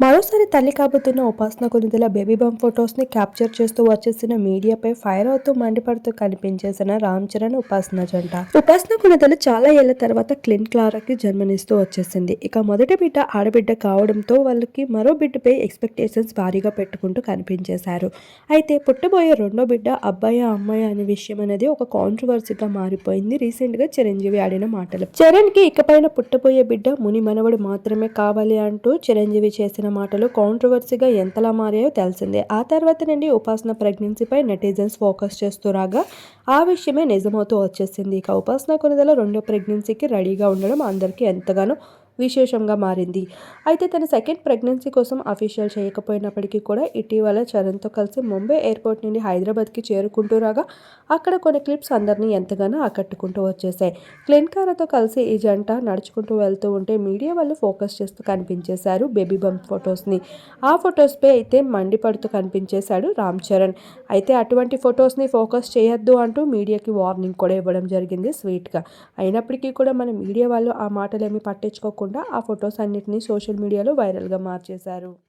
మరోసారి తల్లి కాబోతున్న ఉపాసన కొనిదల బేబీ బంప్ ఫొటోస్ని క్యాప్చర్ చేస్తూ వచ్చేసిన మీడియాపై ఫైర్ అవుతూ మండిపడుతూ కనిపించేసిన రామ్ చరణ్ ఉపాసన జంట. ఉపాసన కొనిదల చాలా ఏళ్ళ తర్వాత క్లిన్ క్లారాకి జన్మనిస్తూ వచ్చేసింది. ఇక మొదటి బిడ్డ ఆడబిడ్డ కావడంతో వాళ్ళకి మరో బిడ్డపై ఎక్స్పెక్టేషన్స్ భారీగా పెట్టుకుంటూ కనిపించేశారు. అయితే పుట్టబోయే రెండో బిడ్డ అబ్బాయి అమ్మాయి అనే విషయం అనేది ఒక కాంట్రవర్సీగా మారిపోయింది. రీసెంట్గా చిరంజీవి ఆడిన మాటలు. చరణ్కి ఇకపైన పుట్టబోయే బిడ్డ ముని మనవడు మాత్రమే కావాలి అంటూ చిరంజీవి చేసిన మాటలు కాంట్రవర్సీగా ఎంతలా మారాయో తెలిసిందే. ఆ తర్వాత నుండి ఉపాసన ప్రెగ్నెన్సీపై నెటిజన్స్ ఫోకస్ చేస్తూ రాగా ఆ విషయమే నిజమవుతూ వచ్చేసింది. ఇక ఉపాసన కొనుదల రెండో ప్రెగ్నెన్సీకి రెడీగా ఉండడం అందరికీ ఎంతగానో విశేషంగా మారింది. అయితే తన సెకండ్ ప్రెగ్నెన్సీ కోసం అఫీషియల్ చేయకపోయినప్పటికీ కూడా ఇటీవల చరణ్తో కలిసి ముంబై ఎయిర్పోర్ట్ నుండి హైదరాబాద్కి చేరుకుంటూ రాగా అక్కడ కొన్ని క్లిప్స్ అందరినీ ఎంతగానో ఆకట్టుకుంటూ వచ్చేసాయి క్లిన్కారాతో కలిసి ఈ జంట నడుచుకుంటూ వెళ్తూ ఉంటే మీడియా వాళ్ళు ఫోకస్ చేస్తూ కనిపించేశారు బేబీ బంప్ ఫొటోస్ని. ఆ ఫొటోస్పై అయితే మండిపడుతూ కనిపించేశాడు రామ్ చరణ్. అయితే అటువంటి ఫొటోస్ని ఫోకస్ చేయొద్దు అంటూ మీడియాకి వార్నింగ్ కూడా ఇవ్వడం జరిగింది స్వీట్గా. అయినప్పటికీ కూడా మన మీడియా వాళ్ళు ఆ మాటలేమి పట్టించుకోకుండా ఆ ఫొటోస్ అన్నిటినీ సోషల్ మీడియాలో వైరల్గా మార్చేశారు.